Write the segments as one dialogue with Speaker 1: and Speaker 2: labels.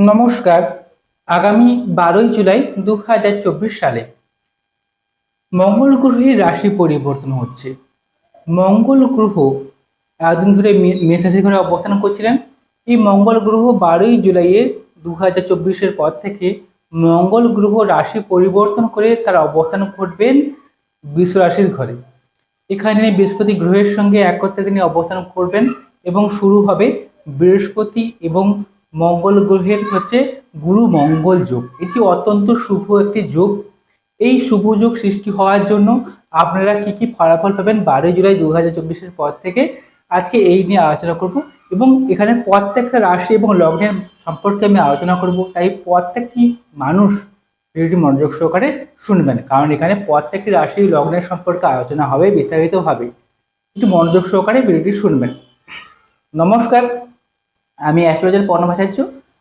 Speaker 1: নমস্কার। আগামী বারোই জুলাই দু হাজার চব্বিশ সালে মঙ্গল গ্রহের রাশি পরিবর্তন হচ্ছে। মঙ্গল গ্রহ এতদিন ধরে মে- মেষ রাশি ঘরে অবস্থান করছিলেন। এই মঙ্গল গ্রহ বারোই জুলাইয়ের দু হাজার চব্বিশের পর থেকে মঙ্গল গ্রহ রাশি পরিবর্তন করে তার অবস্থান করবেন রাশির ঘরে। এখানে তিনি বৃহস্পতি গ্রহের সঙ্গে একত্রে তিনি অবস্থান করবেন এবং শুরু হবে বৃহস্পতি এবং মঙ্গল গ্রহের হচ্ছে গুরু মঙ্গল যোগ। এটি অত্যন্ত শুভ একটি যোগ। এই শুভ যোগ সৃষ্টি হওয়ার জন্য আপনারা কি কি ফলাফল পাবেন বারোই জুলাই দু হাজার চব্বিশের পর থেকে আজকে এই নিয়ে আলোচনা করব এবং এখানে প্রত্যেকটা রাশি এবং লগ্নের সম্পর্কে আমি আলোচনা করব। তাই প্রত্যেকটি মানুষ ভিডিওটি মনোযোগ সহকারে শুনবেন। কারণ এখানে প্রত্যেকটি রাশি লগ্নের সম্পর্কে আলোচনা হবে বিস্তারিতভাবে। একটু মনোযোগ সহকারে ভিডিওটি শুনবেন। নমস্কার। আমি অ্যাস্ট্রোলজার পর্ণভাচার্য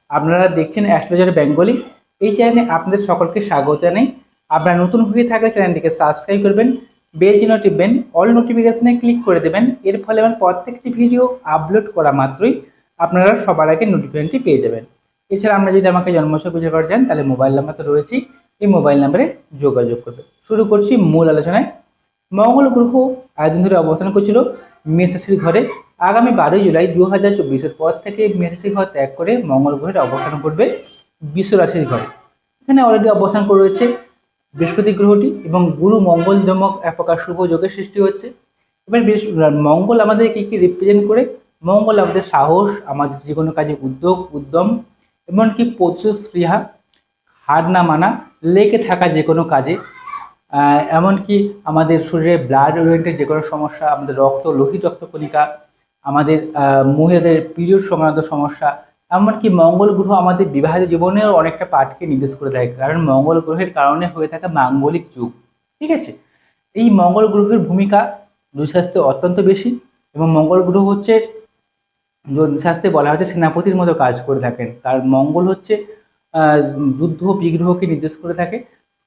Speaker 1: আপনারা দেখছেন অ্যাস্ট্রোলজার বেঙ্গলি। এই চ্যানেলে আপনাদের সকলকে স্বাগত জানাই। আপনারা নতুন হয়ে থাকলে চ্যানেলটিকে সাবস্ক্রাইব করবেন, বেল চিহ্ন টিপবেন, অল নোটিফিকেশনে ক্লিক করে দেবেন। এর ফলে আমার প্রত্যেকটি ভিডিও আপলোড করা মাত্রই আপনারা সবার আগে নোটিফিকেশনটি পেয়ে যাবেন। এছাড়া আমরা যদি আমাকে জন্মসূচক বিচার করা যান তাহলে মোবাইল নাম্বার তো রয়েছেই। এই মোবাইল নাম্বারে যোগাযোগ করবে শুরু করছি মূল আলোচনায়। মঙ্গল গ্রহ আয়োজন ধরে অবস্থান করছিল মেষরাশির ঘরে। আগামী বারোই জুলাই দু হাজার চব্বিশের পর থেকে মেষরাশির ঘর ত্যাগ করে মঙ্গল গ্রহের অবস্থান করবে বিশ্ব রাশির ঘরে। এখানে অলরেডি অবস্থান করে রয়েছে বৃহস্পতি গ্রহটি এবং গুরু মঙ্গল জমক এক প্রকার শুভ যোগের সৃষ্টি হচ্ছে। এবার মঙ্গল আমাদের কী কী রিপ্রেজেন্ট করে? মঙ্গল আমাদের সাহস, আমাদের যে কোনো কাজে উদ্যোগ, উদ্যম, এমনকি প্রচুর স্পৃহা হার না মানা, লেগে থাকা যে কোনো কাজে এমনকি আমাদের শরীরে ব্লাড ওরিয়েন্টেড যে কোনো সমস্যা, আমাদের রক্ত লোহিত রক্তকণিকা আমাদের মহিলাদের পিরিয়ড সংক্রান্ত সমস্যা, এমনকি মঙ্গল গ্রহ আমাদের বিবাহিত জীবনেও অনেকটা পাঠকে নির্দেশ করে দেয়। কারণ মঙ্গল গ্রহের কারণে হয়ে থাকা মাঙ্গলিক যুগ। ঠিক আছে? এই মঙ্গল গ্রহের ভূমিকা দুঃস্বাস্থ্য অত্যন্ত বেশি এবং মঙ্গল গ্রহ হচ্ছে শাস্ত্রে বলা হচ্ছে সেনাপতির মতো কাজ করে থাকেন। কারণ মঙ্গল হচ্ছে যুদ্ধ বিগ্রহকে নির্দেশ করে থাকে।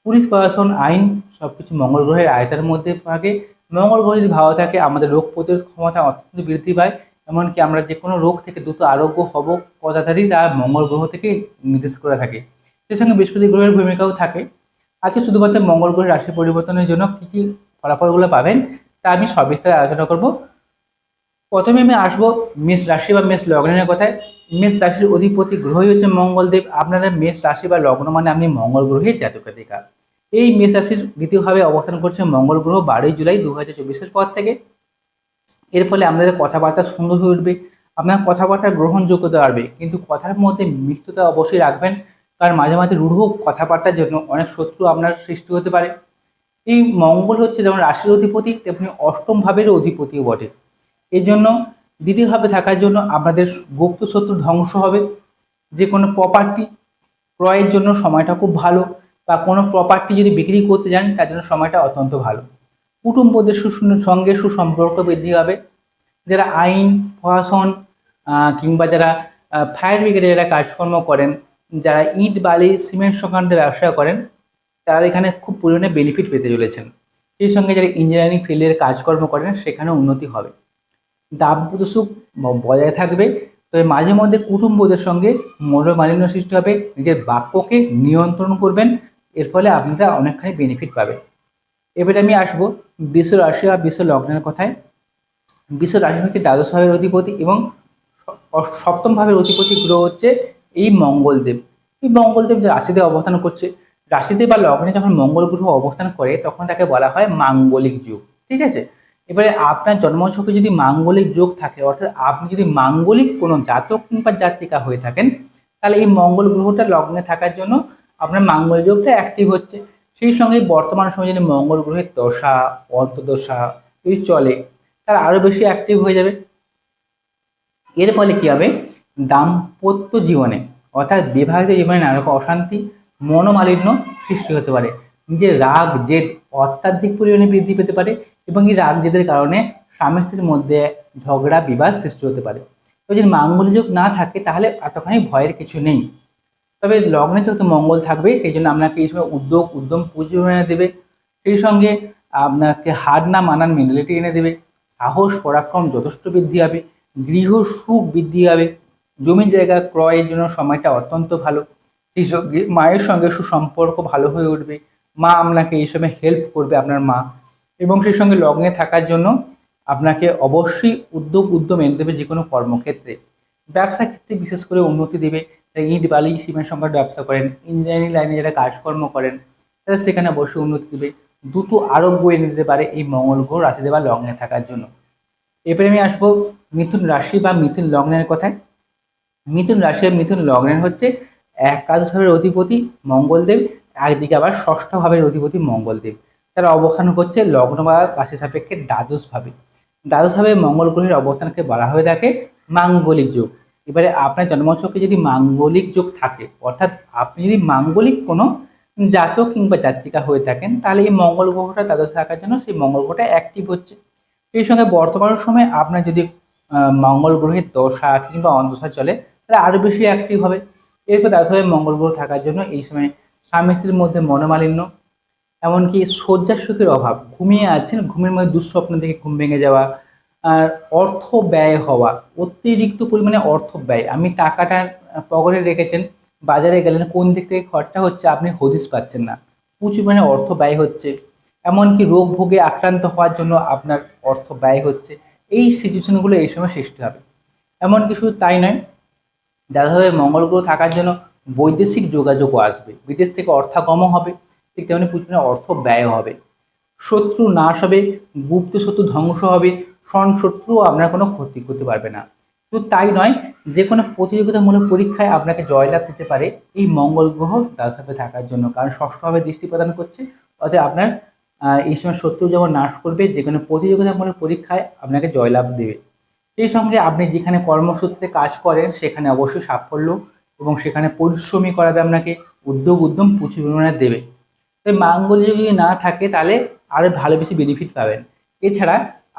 Speaker 1: পুলিশ প্রশাসন, আইন সব কিছু মঙ্গল গ্রহের আয়তার মধ্যে থাকে। মঙ্গল গ্রহ যদি ভালো থাকে, আমাদের রোগ প্রতিরোধ ক্ষমতা অত্যন্ত বৃদ্ধি পায়। এমনকি আমরা যে কোনো রোগ থেকে দ্রুত আরোগ্য হব কথাধারী তার মঙ্গল গ্রহ থেকে নির্দেশ করে থাকে। সেই সঙ্গে বৃহস্পতি গ্রহের ভূমিকাও থাকে। আজকে শুধুমাত্র মঙ্গল গ্রহের রাশি পরিবর্তনের জন্য কী কী ফলাফলগুলো পাবেন, তা আমি সবিস্তারে আলোচনা করব। প্রথমে আমি আসব মেষ রাশি বা মেষ লগ্নের কথায়। মেষ রাশির অধিপতি গ্রহই হচ্ছে মঙ্গলদেব। আপনারা মেষ রাশি বা লগ্ন মানে আপনি মঙ্গল গ্রহের জাতকাধিকা এই মেষ রাশির দ্বিতীয়ভাবে অবস্থান করছে মঙ্গল গ্রহ বারোই জুলাই দু হাজার চব্বিশের পর থেকে। এর ফলে আপনাদের কথাবার্তা সুন্দর হয়ে উঠবে। আপনার কথাবার্তার গ্রহণযোগ্যতা বাড়বে। কিন্তু কথার মধ্যে মিষ্টতা অবশ্যই রাখবেন। কারণ মাঝে মাঝে রূঢ় কথাবার্তার জন্য অনেক শত্রু আপনার সৃষ্টি হতে পারে। এই মঙ্গল হচ্ছে যেমন রাশির অধিপতি, তেমনি অষ্টম ভাবের অধিপতিও বটে। এই জন্য দ্বিতীয়ভাবে থাকার জন্য আপনাদের গুপ্ত শত্রু ধ্বংস হবে। যে কোনো প্রপার্টি ক্রয়ের জন্য সময়টা খুব ভালো বা কোনো প্রপার্টি যদি বিক্রি করতে যান, তার জন্য সময়টা অত্যন্ত ভালো। কুটুম্বদের সঙ্গে সুসম্পর্ক বৃদ্ধি হবে। যারা আইন, প্রশাসন কিংবা যারা ফায়ার ব্রিগেডে যারা কাজকর্ম করেন, যারা ইট, বালি সিমেন্ট সংক্রান্ত ব্যবসা করেন, তারা এখানে খুব পরিমাণে বেনিফিট পেতে চলেছেন। সেই সঙ্গে যারা ইঞ্জিনিয়ারিং ফিল্ডের কাজকর্ম করেন সেখানে উন্নতি হবে। দাম্পত্য সুখ বজায় থাকবে। তবে মাঝে মধ্যে কুটুম্বদের সঙ্গে মনোমালিন্য সৃষ্টি হবে। নিজের বাক্যকে নিয়ন্ত্রণ করবেন। এর ফলে আপনারা অনেকখানি বেনিফিট পাবেন। এবারে আমি আসব বিশ্ব রাশি বা বিশ্ব লগ্নের কথায়। বিশ্ব রাশি হচ্ছে দ্বাদশ ভাবের অধিপতি এবং সপ্তম ভাবের অধিপতি গ্রহ হচ্ছে এই মঙ্গলদেব। এই মঙ্গলদেব যে রাশিতে অবস্থান করছে, রাশিতে বা লগ্নে যখন মঙ্গল গ্রহ অবস্থান করে, তখন তাকে বলা হয় মাঙ্গলিক যুগ। ঠিক আছে? এবারে আপনার জন্মছকে যদি মাঙ্গলিক যোগ থাকে, অর্থাৎ আপনি যদি মাঙ্গলিক কোনো জাতক কিংবা জাতিকা হয়ে থাকেন, তাহলে এই মঙ্গল গ্রহটা লগ্নে থাকার জন্য আপনার মাঙ্গলিক যোগটা অ্যাক্টিভ হচ্ছে। সেই সঙ্গে বর্তমান সময়ে যদি মঙ্গল গ্রহের দশা অন্তদশা যদি চলে তার আরও বেশি অ্যাক্টিভ হয়ে যাবে। এর ফলে কী হবে? দাম্পত্য জীবনে, অর্থাৎ বিবাহিত জীবনে নানা রকম অশান্তি, মনোমালিন্য সৃষ্টি হতে পারে। নিজের রাগ, জেদ অত্যাধিক পরিমাণে বৃদ্ধি পেতে পারে। এবং এই রাগ জেদের কারণে স্বামী স্ত্রীর মধ্যে ঝগড়া, বিবাদ সৃষ্টি হতে পারে। তো যদি মাঙ্গলিক না থাকে, তাহলে এতখানি ভয়ের কিছু নেই। তবে লগ্নে যেহেতু মঙ্গল থাকবে, সেই জন্য আপনাকে এই সময় উদ্যোগ, উদ্যম, পুঁজি এনে দেবে। সেই সঙ্গে আপনাকে হার না মানার মেন্টালিটি এনে দেবে। সাহস, পরাক্রম যথেষ্ট বৃদ্ধি হবে গৃহ সুখ বৃদ্ধি হবে জমি জায়গা ক্রয়ের জন্য সময়টা অত্যন্ত ভালো। সেই সঙ্গে মায়ের সঙ্গে সুসম্পর্ক ভালো হয়ে উঠবে। মা আপনাকে এই সময় হেল্প করবে, আপনার মা। এবং সেই সঙ্গে লগ্নে থাকার জন্য আপনাকে অবশ্যই উদ্যোগ উদ্যম এনে দেবে যে কোনো কর্মক্ষেত্রে। ব্যবসা ক্ষেত্রে বিশেষ করে উন্নতি দেবে। যারা ইট, বালি, সিমেন্ট সংক্রান্ত ব্যবসা করেন, ইঞ্জিনিয়ারিং লাইনে যারা কাজকর্ম করেন, তারা সেখানে অবশ্যই উন্নতি দেবে। দ্রুত আরোগ্য এনে দিতে পারে এই মঙ্গল গ্রহ রাশিতে বা লগ্নে থাকার জন্য। এরপরে আমি আসব মিথুন রাশি বা মিথুন লগ্নের কথায়। মিথুন রাশি আর মিথুন লগ্নের হচ্ছে একাদশ ভাবের অধিপতি মঙ্গলদেব, একদিকে আবার ষষ্ঠ ভাবের অধিপতি মঙ্গলদেব। তারা অবস্থান করছে লগ্ন বা রাশি সাপেক্ষে দ্বাদশ ভাবে দ্বাদশ ভাবে মঙ্গল গ্রহের অবস্থানকে বলা হয়ে থাকে মাঙ্গলিক যোগ। এবারে আপনার জন্মছকে যদি মাঙ্গলিক যোগ থাকে, অর্থাৎ আপনি যদি মাঙ্গলিক কোনো জাতক কিংবা জাতিকা হয়ে থাকেন, তাহলে এই মঙ্গল গ্রহটা দ্বাদশ থাকার জন্য সেই মঙ্গল গ্রহটা অ্যাক্টিভ হচ্ছে। সেই সঙ্গে বর্তমান সময়ে আপনার যদি মঙ্গল গ্রহের দশা কিংবা অন্ধশা চলে, তাহলে আরও বেশি অ্যাক্টিভ হবে। এরপর দ্বাদশভাবে মঙ্গল গ্রহ থাকার জন্য এই সময় স্বামী স্ত্রীর মধ্যে মনোমালিন্য এমনকি শয্যা সুখের অভাব, ঘুমিয়ে আছেন, ঘুমের মধ্যে দুঃস্বপ্ন থেকে ঘুম ভেঙে যাওয়া, আর অর্থ ব্যয় হওয়া, অতিরিক্ত পরিমাণে অর্থ ব্যয়। আমি টাকাটা পকেটে রেখেছেন, বাজারে গেলেন, কোন দিক থেকে খরচা হচ্ছে আপনি হদিস পাচ্ছেন না। প্রচুর পরিমাণে অর্থ ব্যয় হচ্ছে। এমনকি রোগ ভোগে আক্রান্ত হওয়ার জন্য আপনার অর্থ ব্যয় হচ্ছে। এই সিচুয়েশনগুলো এই সময় সৃষ্টি হবে। এমনকি শুধু তাই নয়, যাদের মঙ্গল গ্রহ থাকার জন্য বৈদেশিক যোগাযোগও আসবে। বিদেশ থেকে অর্থাগমও হবে। ঠিক তেমনি প্রচুর অর্থ ব্যয় হবে। শত্রু নাশ হবে, গুপ্ত শত্রু ধ্বংস হবে ফ্রন্ট শত্রুও আপনার কোনো ক্ষতি করতে পারবে না। শুধু তাই নয়, যে কোনো প্রতিযোগিতামূলক পরীক্ষায় আপনাকে জয়লাভ দিতে পারে এই মঙ্গল গ্রহ দ্বাদশভাবে থাকার জন্য। কারণ ষষ্ঠভাবে দৃষ্টি প্রদান করছে, অতএব আপনার এই সময় শত্রু যেমন নাশ করবে, যে কোনো প্রতিযোগিতামূলক পরীক্ষায় আপনাকে জয়লাভ দেবে। সেই সঙ্গে আপনি যেখানে কর্মসূত্রে কাজ করেন, সেখানে অবশ্যই সাফল্য এবং সেখানে পরিশ্রমী করাবে আপনাকে। উদ্যোগ উদ্যম প্রচুর পরিমাণে দেবে। তাই মাঙ্গল্য যদি না থাকে, তাহলে আরও ভালো বেশি বেনিফিট পাবেন। এছাড়া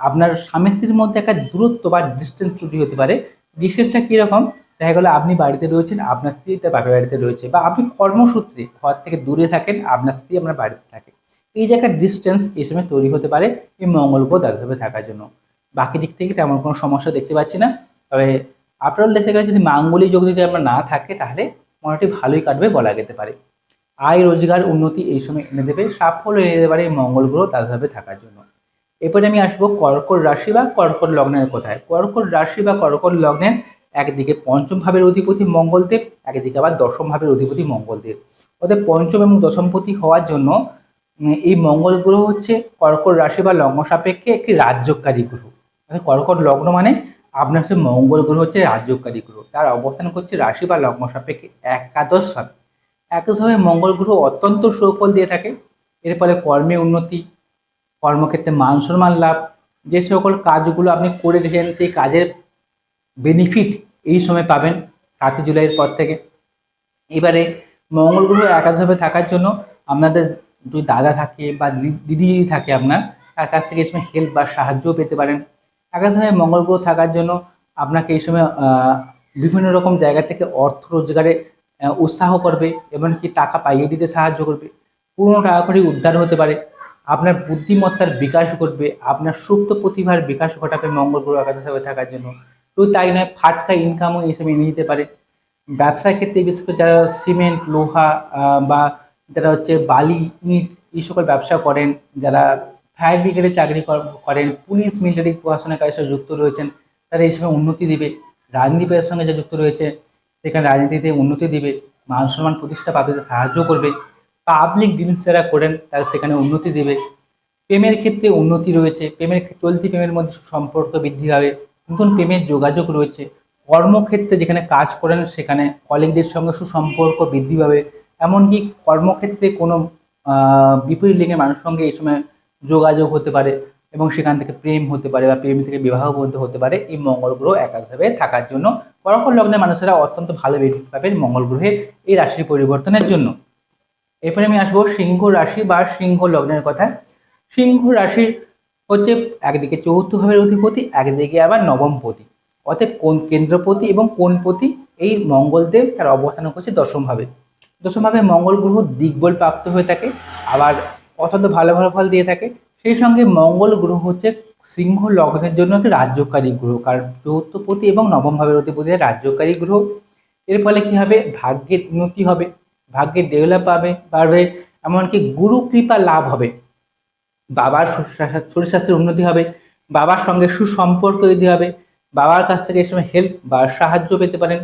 Speaker 1: আপনার স্বামী স্ত্রীর মধ্যে একটা দূরত্ব বা ডিস্টেন্স ছুটি হতে পারে। ডিস্টেন্সটা কীরকম? দেখা গেলো আপনি বাড়িতে রয়েছেন, আপনার স্ত্রী তার বাপের বাড়িতে রয়েছে বা আপনি কর্মসূত্রে ঘর থেকে দূরে থাকেন, আপনার স্ত্রী আপনার বাড়িতে থাকে। এই যে একটা ডিস্টেন্স এই সময় তৈরি হতে পারে এই মঙ্গল গ্রহ দাদাভাবে থাকার জন্য। বাকি দিক থেকে তেমন কোনো সমস্যা দেখতে পাচ্ছি না। তবে আপনারা দেখতে গেলে যদি মাঙ্গলিক যোগ যদি আপনার না থাকে, তাহলে মোটামুটি ভালোই কাটবে বলা যেতে পারে। আয় রোজগার উন্নতি এই সময় এনে দেবে, সাফল্য এনে দিতে পারে মঙ্গল গ্রহ দাদাভাবে থাকার জন্য। এরপরে আমি আসব কর্কট রাশি বা কর্কট লগ্নের কোথায়। কর্কট রাশি বা কর্কট লগ্নের একদিকে পঞ্চম ভাবের অধিপতি মঙ্গলদেব, একদিকে আবার দশম ভাবের অধিপতি মঙ্গলদেব। অর্থাৎ পঞ্চম এবং দশমপতি হওয়ার জন্য এই মঙ্গল গ্রহ হচ্ছে কর্কট রাশি বা লগ্ন সাপেক্ষে একটি রাজ্যকারী গ্রহ। অর্থাৎ কর্কট লগ্ন মানে আপনার হচ্ছে মঙ্গল গ্রহ হচ্ছে রাজ্যকারী গ্রহ। তার অবস্থান করছে রাশি বা লগ্ন সাপেক্ষে একাদশ ভাবে। একাদশভাবে মঙ্গল গ্রহ অত্যন্ত সুফল দিয়ে থাকে। এর ফলে কর্মে উন্নতি, কর্মক্ষেত্রে মান সম্মান লাভ, যে সকল কাজগুলো আপনি করে রেখেছেন সেই কাজের বেনিফিট এই সময় পাবেন সাতই জুলাইয়ের পর থেকে। এবারে মঙ্গল গ্রহ একাদশভাবে থাকার জন্য আপনাদের যদি দাদা থাকে বা দিদি যদি থাকে আপনার, তার কাছ থেকে এই সময় হেল্প বা সাহায্যও পেতে পারেন। একাদশভাবে মঙ্গল গ্রহ থাকার জন্য আপনাকে এই সময় বিভিন্ন রকম জায়গা থেকে অর্থ রোজগারে উৎসাহ করবে এমনকি টাকা পাইয়ে দিতে সাহায্য করবে। পুরনো টাকা করে উদ্ধার হতে পারে। আপনার বুদ্ধিমত্তার বিকাশ ঘটবে। আপনার সুপ্ত প্রতিভার বিকাশ ঘটাবে মঙ্গল গ্রহ একাদশভাবে থাকার জন্য। শুধু তাই নয়, ফাটকা ইনকামও এই সময় এনে দিতে পারে। ব্যবসার ক্ষেত্রে, বিশেষ করে যারা সিমেন্ট লোহা বা যারা হচ্ছে বালি, ইট, এই সকল ব্যবসা করেন, যারা ফায়ার ব্রিগেডে চাকরি কর- করেন, পুলিশ মিলিটারি পড়াশোনার কাজের যুক্ত রয়েছেন, তারা এই সময় উন্নতি দিবে। রাজনীতির সঙ্গে যা যুক্ত রয়েছে সেখানে রাজনীতিতে উন্নতি দিবে, মান সম্মান প্রতিষ্ঠা পাবে সাহায্য করবে পাবলিক ডিলস যারা করেন তারা সেখানে উন্নতি দেবে। প্রেমের ক্ষেত্রে উন্নতি রয়েছে, প্রেমের চলতি প্রেমের মধ্যে সম্পর্ক বৃদ্ধি হবে নতুন প্রেমের যোগাযোগ রয়েছে। কর্মক্ষেত্রে যেখানে কাজ করেন সেখানে কলিগদের সঙ্গে সুসম্পর্ক বৃদ্ধি পাবে। এমনকি কর্মক্ষেত্রে কোনো বিপরীত লিঙ্গের মানুষের সঙ্গে এই সময় যোগাযোগ হতে পারে। এবং সেখান থেকে প্রেম হতে পারে বা প্রেম থেকে বিবাহ পর্যন্ত হতে পারে, এই মঙ্গল গ্রহ একাধারে থাকার জন্য কর্কট লগ্নের মানুষেরা অত্যন্ত ভালো বেনিফিট পাবেন মঙ্গল গ্রহের এই রাশির পরিবর্তনের জন্য। এরপরে আমি আসব সিংহ রাশি বা সিংহ লগ্নের কথা। সিংহ রাশির হচ্ছে একদিকে চতুর্থভাবের অধিপতি, একদিকে আবার নবমপতি অতএব কোন কেন্দ্রপতি এবং কোন পতি? এই মঙ্গলদেব তার অবস্থান করছে দশমভাবে দশমভাবে মঙ্গল গ্রহ দিগ্বল প্রাপ্ত হয়ে থাকে, আবার অত্যন্ত ভালো ভালো ফল দিয়ে থাকে। সেই সঙ্গে মঙ্গল গ্রহ হচ্ছে সিংহ লগ্নের জন্য একটা রাজ্যকারী গ্রহ, কারণ চৌথপতি এবং নবম ভাবের অধিপতি রাজ্যকারী গ্রহ। এর ফলে কি হবে? ভাগ্যের উন্নতি হবে, ভাগ্যের ডেভেলপ পাবে বাড়বে, এমনকি গুরু কৃপা লাভ হবে। বাবার শরীর- শরীর স্বাস্থ্যের উন্নতি হবে, বাবার সঙ্গে সুসম্পর্ক তৈরি হবে, বাবার কাছ থেকে এই সময় হেল্প বা সাহায্য পেতে পারেন।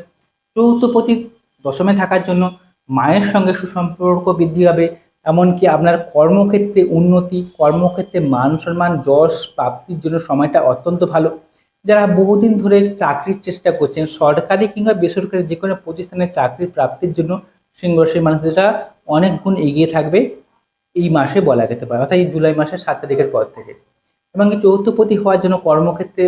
Speaker 1: চৌথপতি দশমে থাকার জন্য মায়ের সঙ্গে সুসম্পর্ক বৃদ্ধি হবে এমনকি আপনার কর্মক্ষেত্রে উন্নতি, কর্মক্ষেত্রে মান সম্মান, যশ প্রাপ্তির জন্য সময়টা অত্যন্ত ভালো। যারা বহুদিন ধরে চাকরির চেষ্টা করছেন, সরকারি কিংবা বেসরকারি যে কোনো প্রতিষ্ঠানে চাকরি প্রাপ্তির জন্য সিংহ রাশির মানুষরা অনেক গুণ এগিয়ে থাকবে এই মাসে বলা যেতে পারে, অর্থাৎ এই জুলাই মাসের সাত তারিখের পর থেকে। এবং এই চৌথপতি হওয়ার জন্য কর্মক্ষেত্রে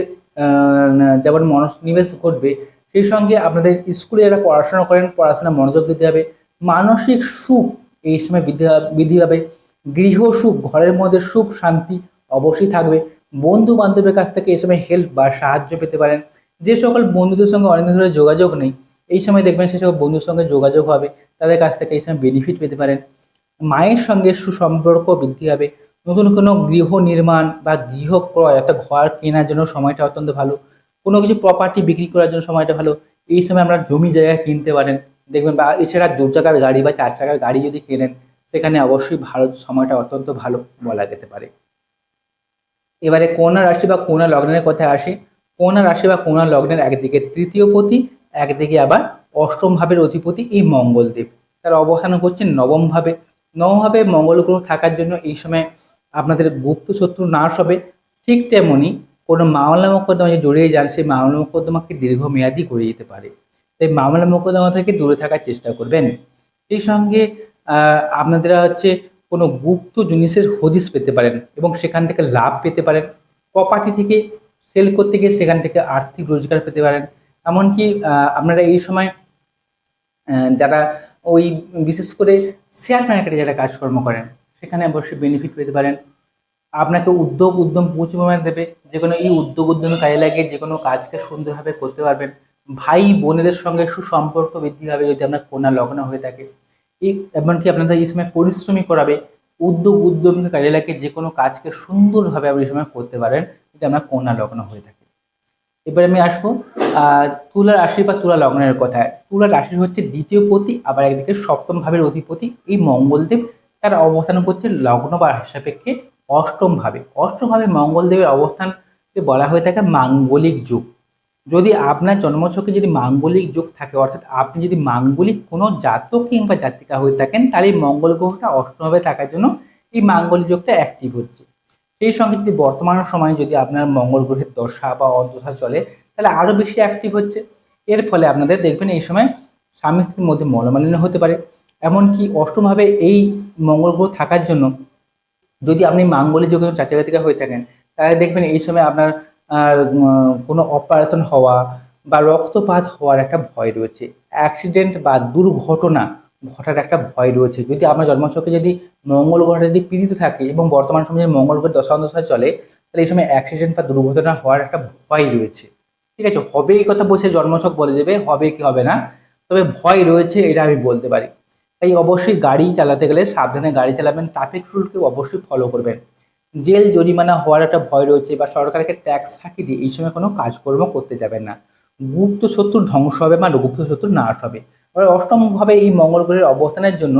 Speaker 1: যেমন মনোনিবেশ ঘটবে, সেই সঙ্গে আপনাদের স্কুলে যারা পড়াশোনা করেন পড়াশোনা মনোযোগ দিতে হবে। মানসিক সুখ এই সময় বৃদ্ধি বৃদ্ধি পাবে গৃহ সুখ, ঘরের মধ্যে সুখ, শান্তি অবশ্যই থাকবে। বন্ধু বান্ধবের কাছ থেকে এই সময় হেল্প বা সাহায্য পেতে পারেন। যে সকল বন্ধুদের সঙ্গে অনেকদিন ধরে যোগাযোগ নেই, এই সময় দেখবেন সেই সকল বন্ধুর সঙ্গে যোগাযোগ হবে, তাদের কাছ থেকে এই সময় বেনিফিট পেতে পারেন। মায়ের সঙ্গে সুসম্পর্ক বৃদ্ধি হবে। নতুন কোনো গৃহ নির্মাণ বা গৃহ ক্রয় অর্থাৎ ঘর কেনার জন্য সময়টা অত্যন্ত ভালো। কোনো কিছু প্রপার্টি বিক্রি করার জন্য সময়টা ভালো। এই সময় আমরা জমি জায়গা কিনতে পারেন। দেখবেন বা এছাড়া দু চাকার গাড়ি বা চার চাকার গাড়ি যদি কেনেন, সেখানে অবশ্যই ভারত সময়টা অত্যন্ত ভালো বলা যেতে পারে। এবারে কন্যা রাশি বা কন্যা লগ্নের কথায় আসি। কন্যা রাশি বা কন্যা লগ্নের একদিকে তৃতীয় পতি, একদিকে আবার অষ্টম ভাবের অধিপতি এই মঙ্গলদেব। তার অবস্থান করছেন নবম ভাবে। নবম মঙ্গল গ্রহ থাকার জন্য এই সময় আপনাদের গুপ্ত শত্রু নাশ হবে। ঠিক তেমনই কোনো মামলা মোকদ্দমা যে জড়িয়ে যান, সেই মামলা মোকদ্দমাকে দীর্ঘমেয়াদী করে যেতে পারে। তাই মামলা মোকদ্দমা থেকে দূরে থাকার চেষ্টা করবেন। এই সঙ্গে আহ, আপনারা হচ্ছে কোনো গুপ্ত জিনিসের হদিস পেতে পারেন এবং সেখান থেকে লাভ পেতে পারেন। প্রপার্টি থেকে সেল করতে গিয়ে সেখান থেকে আর্থিক রোজগার পেতে পারেন। এমনকি আপনারা এই সময় যারা ওই বিশেষ করে শেয়ার মার্কেটে যারা কাজকর্ম করেন সেখানে অবশ্যই বেনিফিট পেতে পারেন। আপনাকে উদ্যোগ উদ্যম প্রচুর দেবে যে কোনো এই উদ্যোগ উদ্যমে কাজে লাগিয়ে যে কোনো কাজকে সুন্দরভাবে করতে পারবেন। ভাই বোনেদের সঙ্গে সুসম্পর্ক বৃদ্ধি হবে যদি আপনার কন্যা লগ্ন হয়ে থাকে। এমনকি আপনাদের এই সময় পরিশ্রমী করাবে, উদ্যোগ উদ্যমকে কাজে লাগিয়ে যে কোনো কাজকে সুন্দরভাবে আপনি এই সময় করতে পারেন যদি আপনার কন্যা লগ্ন হয়ে থাকে। এবার আমি আসব তুলা রাশি বা তুলা লগ্নের কথায়। তুলা রাশি হচ্ছে দ্বিতীয় পতি, আবার একদিকে সপ্তম ভাবের অধিপতি। এই মঙ্গলদেব তার অবস্থান করছে লগ্ন বা সাপেক্ষে অষ্টম ভাবে। অষ্টম ভাবে মঙ্গলদেবের অবস্থানকে বলা হয়ে থাকে মাঙ্গলিক যুগ। যদি আপনার জন্মছকে যদি মাঙ্গলিক যুগ থাকে, অর্থাৎ আপনি যদি মাঙ্গলিক কোনো জাতক কিংবা জাতিকা হয়ে থাকেন, তাহলে এই মঙ্গল গ্রহটা অষ্টমভাবে থাকার জন্য এই মাঙ্গলিক যোগটা অ্যাক্টিভ হচ্ছে। সেই সঙ্গে যদি বর্তমান সময়ে যদি আপনার মঙ্গল গ্রহের দশা বা অন্তশা চলে, তাহলে আরও বেশি অ্যাক্টিভ হচ্ছে। এর ফলে আপনাদের দেখবেন এই সময় স্বামী স্ত্রীর মধ্যে মলমালিন্য হতে পারে। এমনকি অষ্টমভাবে এই মঙ্গল গ্রহ থাকার জন্য যদি আপনি মাঙ্গলিক যুগে জাতিকা হয়ে থাকেন, তাহলে দেখবেন এই সময় আপনার কোনো অপারেশন হওয়া বা রক্তপাত হওয়ার একটা ভয় রয়েছে। অ্যাক্সিডেন্ট বা দুর্ঘটনা ঘটার একটা ভয় রয়েছে। যদি আপনার জন্মছকে যদি মঙ্গল গ্রহটা যদি পীড়িত থাকে এবং বর্তমান সময়ে মঙ্গল গ্রহের দশা চলে, তাহলে এই সময় অ্যাক্সিডেন্ট বা দুর্ঘটনা হওয়ার একটা ভয় রয়েছে। ঠিক আছে? হবে এই কথা বলছে জন্মছক বলে দেবে, হবে কি হবে না। তবে ভয় রয়েছে এটা আমি বলতে পারি। তাই অবশ্যই গাড়ি চালাতে গেলে সাবধানে গাড়ি চালাবেন, ট্রাফিক রুলকে অবশ্যই ফলো করবেন। জেল জরিমানা হওয়ার একটা ভয় রয়েছে বা সরকারকে ট্যাক্স ফাঁকি দিয়ে এই সময় কোনো কাজকর্ম করতে যাবেন না। গুপ্ত শত্রুর ধ্বংস হবে বা গুপ্ত শত্রুর নাশ হবে। এবার অষ্টমভাবে এই মঙ্গল গ্রহের অবস্থানের জন্য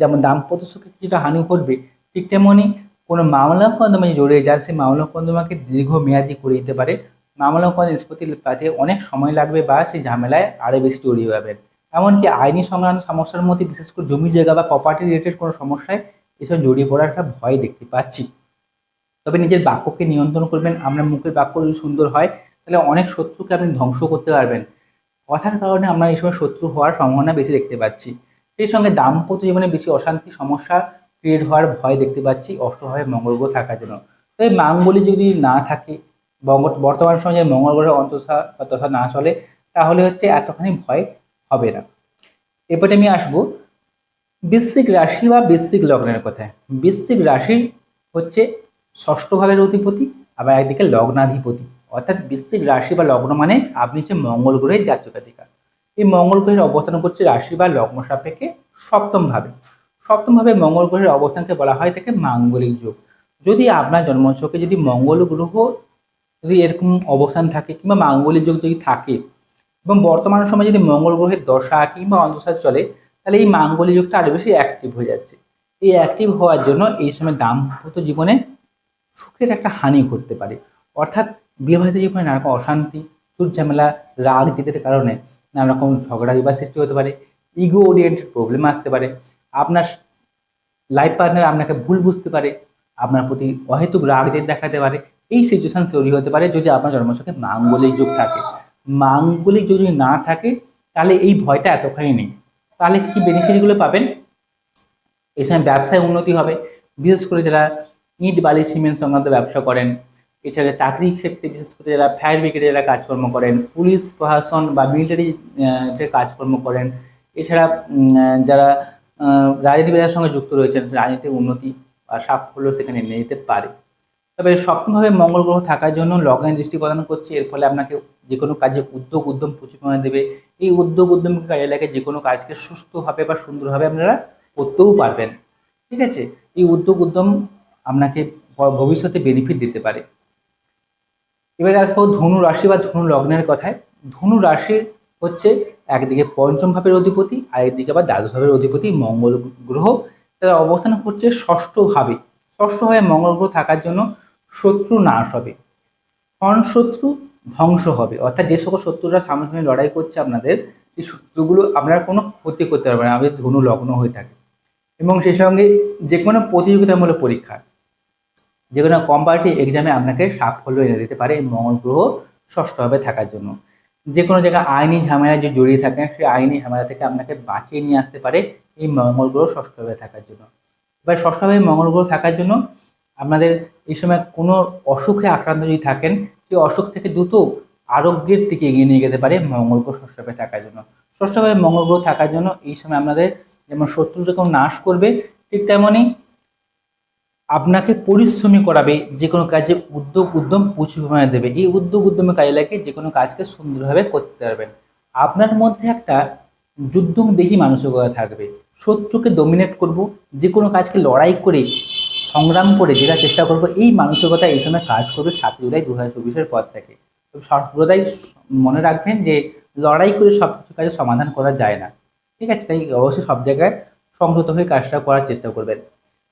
Speaker 1: যেমন দাম্পত্য সুখে কিছুটা হানি ঘটবে, ঠিক তেমনই কোনো মামলা কন্দমায় জড়িয়ে যান, সেই মামলা কন্দমাকে দীর্ঘমেয়াদী করে দিতে পারে। মামলা কন্দ নিষ্পত্তি পাতে অনেক সময় লাগবে বা সেই ঝামেলায় আরও বেশি জড়িয়ে যাবেন। এমনকি আইনি সংক্রান্ত সমস্যার মধ্যে বিশেষ করে জমি জায়গা বা প্রপার্টি রিলেটেড কোনো সমস্যায় এসব জড়িয়ে পড়ার একটা ভয় দেখতে পাচ্ছি। তবে নিজের বাক্যকে নিয়ন্ত্রণ করবেন, আপনার মুখের বাক্য যদি সুন্দর হয়, তাহলে অনেক শত্রুকে আপনি ধ্বংস করতে পারবেন। কথার কারণে আমরা এই সময় শত্রু হওয়ার সম্ভাবনা বেশি দেখতে পাচ্ছি। সেই সঙ্গে দাম্পত্য জীবনে বেশি অশান্তি, সমস্যা ক্রিয়েট হওয়ার ভয় দেখতে পাচ্ছি অষ্টভাবে মঙ্গল গ্রহ থাকার জন্য। তবে মাঙ্গলি যদি না থাকে বর্তমান সময়ে মঙ্গল গ্রহের অন্তঃসা দশা না চলে, তাহলে হচ্ছে এতখানি ভয় হবে না। এরপরে আমি আসব বৃশ্চিক রাশি বা বৃশ্চিক লগ্নের কথায়। বৃশ্চিক রাশি হচ্ছে ষষ্ঠ ভাবের অধিপতি আবার একদিকে লগ্নাধিপতি। অর্থাৎ বৃশ্চিক রাশি বা লগ্ন মানে আপনি হচ্ছে মঙ্গল গ্রহের জাতকাধিকা এই মঙ্গল গ্রহের অবস্থান করছে রাশি বা লগ্ন সাপেক্ষে সপ্তম ভাবে সপ্তম ভাবে মঙ্গল গ্রহের অবস্থানকে বলা হয় থাকে মাঙ্গলিক যুগ। যদি আপনার জন্মছকে যদি মঙ্গল গ্রহ যদি এরকম অবস্থান থাকে কিংবা মাঙ্গলিক যোগ যদি থাকে, এবং বর্তমান সময়ে যদি মঙ্গল গ্রহের দশা কিংবা অন্তঃসার চলে, তাহলে এই মাঙ্গলিক যুগটা আরও বেশি অ্যাক্টিভ হয়ে যাচ্ছে। এই অ্যাক্টিভ হওয়ার জন্য এই সময় দাম্পত্য জীবনে সুখের একটা হানি ঘটতে পারে। অর্থাৎ বিবাহিত জীবনে নানা রকম অশান্তি ঝামেলা রাগ জেদের কারণে নানা রকম ঝগড়া বিবাদ সৃষ্টি হতে পারে ইগো ওরিয়েন্টেড প্রবলেম আসতে পারে। আপনার লাইফ পার্টনার আপনাকে ভুল বুঝতে পারে, আপনার প্রতি অহেতুক রাগ জেদ দেখাতে পারে, এই সিচুয়েশান তৈরি হতে পারে যদি আপনার জন্মছকে মাঙ্গলিক যুগ থাকে। মাঙ্গলিক যদি না থাকে, তাহলে এই ভয়টা এতখানি নেই। তাহলে কী কি বেনিফিটগুলো পাবেন? এই সময় ব্যবসায় উন্নতি হবে। বিশেষ করে যারা ইট, বালি, সিমেন্ট সংক্রান্ত ব্যবসা করেন। এছাড়া চাকরির ক্ষেত্রে, বিশেষ করে যারা ফায়ার ব্রিগেডে যারা কাজকর্ম করেন, পুলিশ, প্রশাসন বা মিলিটারি কাজকর্ম করেন। এছাড়া যারা রাজনীতি ব্যবসার সঙ্গে যুক্ত রয়েছেন, রাজনীতির উন্নতি বা সাফল্য সেখানে নিয়ে যেতে পারে। তবে সপ্তমভাবে মঙ্গল গ্রহ থাকার জন্য লগ্নে দৃষ্টি প্রদান করছে। এর ফলে আপনাকে যে কোনো কাজে উদ্যোগ, উদ্যম প্রচুর পরিমাণে দেবে। এই উদ্যোগ উদ্যমকে কাজে লাগে যে কোনো কাজকে সুস্থভাবে বা সুন্দরভাবে আপনারা করতেও পারবেন। ঠিক আছে? এই উদ্যোগ, উদ্যম আপনাকে ভবিষ্যতে বেনিফিট দিতে পারে। এবারে আসব ধনু রাশি বা ধনু লগ্নের কথায়। ধনু রাশির হচ্ছে একদিকে পঞ্চম ভাবের অধিপতি আর একদিকে আবার দ্বাদশ ভাবের অধিপতি মঙ্গল গ্রহ। তারা অবস্থান করছে ষষ্ঠ ভাবে। ষষ্ঠ ভাবে মঙ্গল গ্রহ থাকার জন্য শত্রু নাশ হবে। শত্রু ধ্বংস হবে। অর্থাৎ যে সকল শত্রুরা সামনাসামনি লড়াই করছে আপনাদের, এই শত্রুগুলো আপনার কোনো ক্ষতি করতে পারবে না। আমাদের ধনু লগ্ন হয়ে থাকে। এবং সেই সঙ্গে যে কোনো প্রতিযোগিতামূলক পরীক্ষা। যে কোনো কম্পারেটিভ এক্সামে আপনাকে সাফল্য এনে দিতে পারে মঙ্গল গ্রহ ষষ্ঠভাবে থাকার জন্য। যে কোনো জায়গায় আইনি ঝামেলায় যে জড়িয়ে থাকেন সেই আইনি ঝামেলা থেকে আপনাকে বাঁচিয়ে নিয়ে আসতে পারে এই মঙ্গল গ্রহ ষষ্ঠভাবে থাকার জন্য। এবার ষষ্ঠভাবে মঙ্গল গ্রহ থাকার জন্য আপনাদের এই সময় কোনো অসুখে আক্রান্ত যদি থাকেন, সেই অসুখ থেকে দ্রুত আরোগ্যের দিকে এগিয়ে নিয়ে যেতে পারে মঙ্গল গ্রহ ষষ্ঠভাবে থাকার জন্য। ষষ্ঠভাবে মঙ্গল গ্রহ থাকার জন্য এই সময় আপনাদের যেমন শত্রু যখন নাশ করবে, ঠিক তেমনই আপনাকে পরিশ্রমী করাবে, যে কোনো কাজে উদ্যোগ, উদ্যম প্রচুর পরিমাণে দেবে। এই উদ্যোগ, উদ্যমে কাজে লাগে যে কোনো কাজকে সুন্দরভাবে করতে পারবেন। আপনার মধ্যে একটা যুদ্ধং দেখি মানসিকতা থাকবে। শত্রুকে ডমিনেট করব, যে কোনো কাজকে লড়াই করে, সংগ্রাম করে যেটা চেষ্টা করব, এই মানসিকতা এই সময় কাজ করবে সাতই জুলাই দু হাজার চব্বিশের পর থেকে। সর্বদাই মনে রাখবেন যে লড়াই করে সব কিছু কাজের সমাধান করা যায় না। ঠিক আছে, তাই অবশ্যই সব জায়গায় সংহত হয়ে কাজটা করার চেষ্টা করবেন।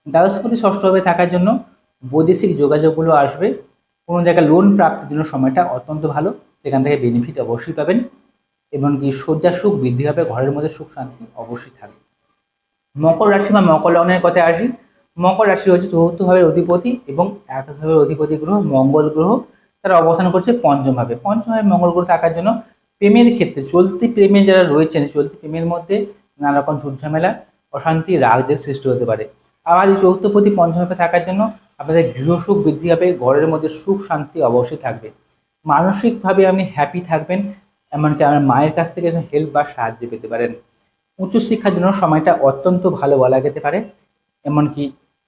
Speaker 1: দ্বাদশপতি ষষ্ঠভাবে থাকার জন্য বৈদেশিক যোগাযোগগুলো আসবে। কোনো জায়গায় লোন প্রাপ্তির জন্য সময়টা অত্যন্ত ভালো। সেখান থেকে বেনিফিট অবশ্যই পাবেন। এমনকি শয্যা সুখ বৃদ্ধি হবে, ঘরের মধ্যে সুখ শান্তি অবশ্যই থাকবে। মকর রাশি বা মকর লগ্নের কথায় আসি। মকর রাশি হচ্ছে চতুর্থ ভাবের অধিপতি এবং একাদশভাবের অধিপতি গ্রহ, মঙ্গল গ্রহ। তারা অবস্থান করছে পঞ্চমভাবে। পঞ্চমভাবে মঙ্গল গ্রহ থাকার জন্য প্রেমের ক্ষেত্রে চলতি প্রেমে যারা রয়েছেন, চলতি প্রেমের মধ্যে নানা রকম ঝুটঝামেলা, অশান্তি, রাগদের সৃষ্টি হতে পারে। আবার এই চৌথপতি পঞ্চমভাবে থাকার জন্য আপনাদের গৃহসুখ বৃদ্ধি হবে ঘরের মধ্যে সুখ শান্তি অবশ্যই থাকবে। মানসিকভাবে আপনি হ্যাপি থাকবেন, এমনকি আপনার মায়ের কাছ থেকে হেল্প বা সাহায্য পেতে পারেন। উচ্চশিক্ষার জন্য সময়টা অত্যন্ত ভালো বলা যেতে পারে। এমনকি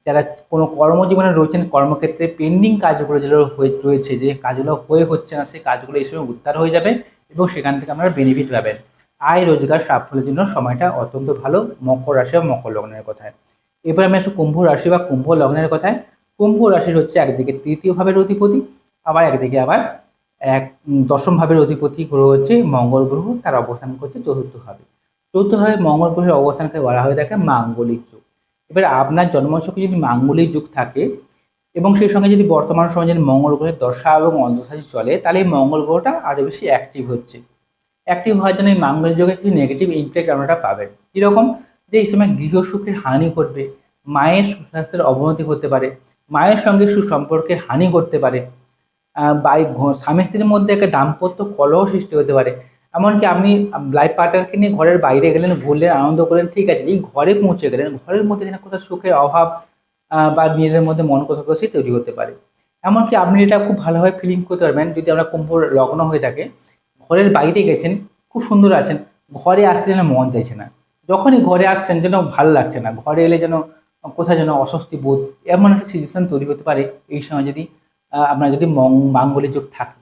Speaker 1: যারা কোনো কর্মজীবনে রয়েছেন, কর্মক্ষেত্রে পেন্ডিং কাজগুলো যেগুলো হয়ে রয়েছে, যে কাজগুলো হয়ে হচ্ছে না, সেই কাজগুলো এই সময় উদ্ধার হয়ে যাবে এবং সেখান থেকে আপনারা বেনিফিট পাবেন। আয় রোজগার সাফল্যের জন্য সময়টা অত্যন্ত ভালো, মকর রাশি বা মকর লগ্নের কথায়। এবার আমি আসব কুম্ভ রাশি বা কুম্ভ লগ্নের কথায়। কুম্ভ রাশির হচ্ছে একদিকে তৃতীয় ভাবের অধিপতি, আবার একদিকে আবার এক দশম ভাবের অধিপতি গ্রহ হচ্ছে মঙ্গল গ্রহ, তার অবস্থান করছে চতুর্থ ভাবে। চতুর্থ ভাবে মঙ্গল গ্রহের অবস্থানকে বলা হয়ে থাকে মাঙ্গলিক যুগ। এবার আপনার জন্মছকে যদি মাঙ্গলিক যুগ থাকে এবং সেই সঙ্গে যদি বর্তমান সময়ে যদি মঙ্গল গ্রহের দশা এবং অন্তঃসারী চলে, তাহলে এই মঙ্গল গ্রহটা আরও বেশি অ্যাক্টিভ হচ্ছে। অ্যাক্টিভ হওয়ার জন্য এই মাঙ্গল যুগে একটি নেগেটিভ ইম্প্যাক্ট আপনারা পাবেন। কীরকম? যে এই সময় গৃহসুখের হানি ঘটবে মায়ের সুস্বাস্থ্যের অবনতি হতে পারে মায়ের সঙ্গে সুসম্পর্কের হানি করতে পারে আহ, বা এই ঘ- স্বামী স্ত্রীর মধ্যে একটা দাম্পত্য কলহ সৃষ্টি হতে পারে। এমনকি আপনি লাইফ পার্টনারকে নিয়ে ঘরের বাইরে গেলেন ঘুরলেন আনন্দ করলেন ঠিক আছে এই ঘরে পৌঁছে গেলেন ঘরের মধ্যে যেন কোথাও সুখের অভাব বা নিজেদের মধ্যে মন কষাকষি তৈরি হতে পারে। এমনকি আপনি এটা খুব ভালোভাবে ফিলিং করতে পারবেন যদি আমরা কুম্ভ লগ্ন হয়ে থাকে ঘরের বাইরে গেছেন খুব সুন্দর আছেন ঘরে আসতে যেন মন চাইছে না। যখনই ঘরে আসছেন যেন ভালো লাগছে না, ঘরে এলে যেন কোথায় যেন অস্বস্তি বোধ, এমন একটা সিচুয়েশান তৈরি হতে পারে এই সময় যদি আপনার যদি মাঙ্গলিক যোগ থাকে।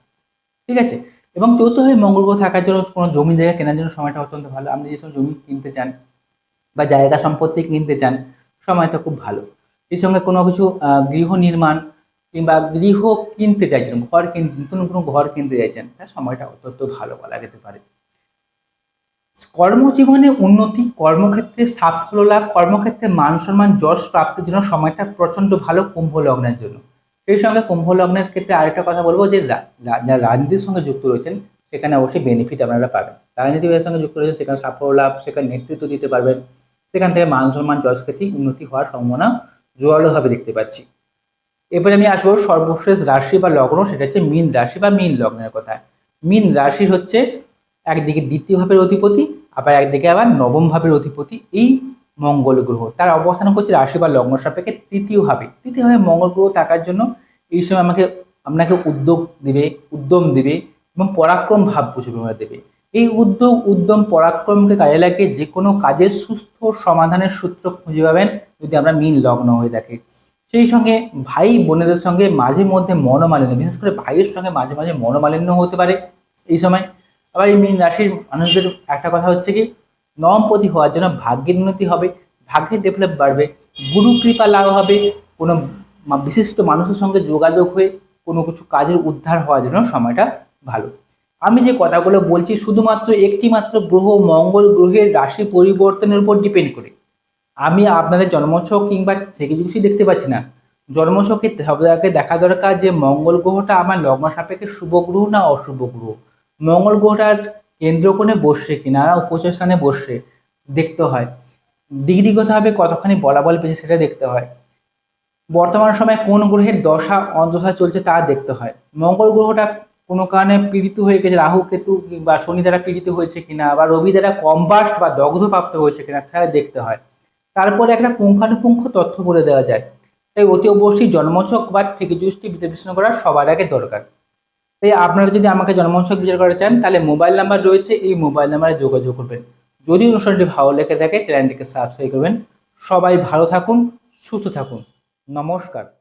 Speaker 1: ঠিক আছে? এবং চৌথভাবে মঙ্গল গ্রহ থাকার জন্য কোনো জমি জায়গা কেনার জন্য সময়টা অত্যন্ত ভালো। আপনি যেসব জমি কিনতে চান বা জায়গা সম্পত্তি কিনতে চান সময়টা খুব ভালো। এই সঙ্গে কোনো কিছু গৃহ নির্মাণ কিংবা গৃহ কিনতে চাইছেন, ঘর কিন, নতুন কোনো ঘর কিনতে চাইছেন, তার সময়টা অত্যন্ত ভালো বলা যেতে পারে। কর্মজীবনে উন্নতি, কর্মক্ষেত্রে সাফল্য লাভ, কর্মক্ষেত্রে মান সম্মান, যশ প্রাপ্তির জন্য সময়টা প্রচণ্ড ভালো কুম্ভ লগ্নের জন্য। সেই সঙ্গে কুম্ভ লগ্নের ক্ষেত্রে আরেকটা কথা বলব যে যারা রাজনীতির সঙ্গে যুক্ত রয়েছেন, সেখানে অবশ্যই বেনিফিট আপনারা পাবেন। রাজনীতিবিদের সঙ্গে যুক্ত রয়েছেন, সেখানে সাফল্য লাভ, সেখানে নেতৃত্ব দিতে পারবেন, সেখান থেকে মান সম্মান, যশ ক্ষেত্রে উন্নতি হওয়ার সম্ভাবনা জোরালোভাবে দেখতে পাচ্ছি। এরপরে আমি আসব সর্বশেষ রাশি বা লগ্ন, সেটা হচ্ছে মীন রাশি বা মীন লগ্নের কথা। মীন রাশি হচ্ছে একদিকে দ্বিতীয় ভাবের অধিপতি, আবার একদিকে আবার নবম ভাবের অধিপতি এই মঙ্গল গ্রহ। তার অবস্থান করছে রাশি বা লগ্ন সাপেক্ষে তৃতীয় ভাবে। তৃতীয় ভাবে মঙ্গল গ্রহ থাকার জন্য এই সময় আমাকে, আপনাকে উদ্যোগ দিবে, উদ্যম দিবে এবং পরাক্রম ভাব পুষে দেবে। এই উদ্যোগ, উদ্যম, পরাক্রমকে কাজে লাগিয়ে যে কোনো কাজের সুস্থ সমাধানের সূত্র খুঁজে পাবেন যদি আমরা মীন লগ্ন হয়ে থাকে। সেই সঙ্গে ভাই বোনেদের সঙ্গে মাঝে মধ্যে মনোমালিন্য, বিশেষ করে ভাইয়ের সঙ্গে মাঝে মাঝে মনোমালিন্য হতে পারে। এই সময় আবার এই মীন রাশির মানুষদের একটা কথা হচ্ছে কি, নবমপতি হওয়ার জন্য ভাগ্যের উন্নতি হবে, ভাগ্যের ডেভেলপ বাড়বে, গুরু কৃপা লাভ হবে, কোনো বিশিষ্ট মানুষের সঙ্গে যোগাযোগ হয়ে কোনো কিছু কাজের উদ্ধার হওয়ার জন্য সময়টা ভালো। আমি যে কথাগুলো বলছি শুধুমাত্র একটি মাত্র গ্রহ মঙ্গল গ্রহের রাশি পরিবর্তনের উপর ডিপেন্ড করে। আমি আপনাদের জন্মছক কিংবা থেকে কিছুই দেখতে পাচ্ছি না জন্মছকে সবাইকে দেখা দরকার যে মঙ্গল গ্রহটা আমার লগ্ন সাপেক্ষে শুভ গ্রহ না অশুভ গ্রহ। মঙ্গল গ্রহটার কেন্দ্রকোণে বসছে কিনা উপচয় স্থানে বসছে, দেখতে হয়। ডিগ্রিগতভাবে কতখানি বলাবল পেয়েছে সেটা দেখতে হয়। বর্তমান সময়ে কোন গ্রহের দশা অন্তশা চলছে তা দেখতে হয়। মঙ্গল গ্রহটা কোনো কারণে পীড়িত হয়ে গেছে, রাহু, কেতু বা শনি দ্বারা পীড়িত হয়েছে কিনা বা রবি দ্বারা কম্বাস্ট বা দগ্ধপ্রাপ্ত হয়েছে কিনা সেটা দেখতে হয়। তারপরে একটা পুঙ্খানুপুঙ্খ তথ্য বলে দেওয়া যায়। তাই অতি অবশ্যই জন্মছক বা থেকে বিচার বিশ্লেষণ করা সবার আগে দরকার। তাই আপনারা যদি আমাকে জন্মছক বিচার করে চান, তাহলে মোবাইল নাম্বার রয়েছে, এই মোবাইল নাম্বারে যোগাযোগ করবেন। যদি অনুষ্ঠানটি ভালো লেগে থাকে, চ্যানেলটিকে সাবস্ক্রাইব করবেন। সবাই ভালো থাকুন, সুস্থ থাকুন। নমস্কার।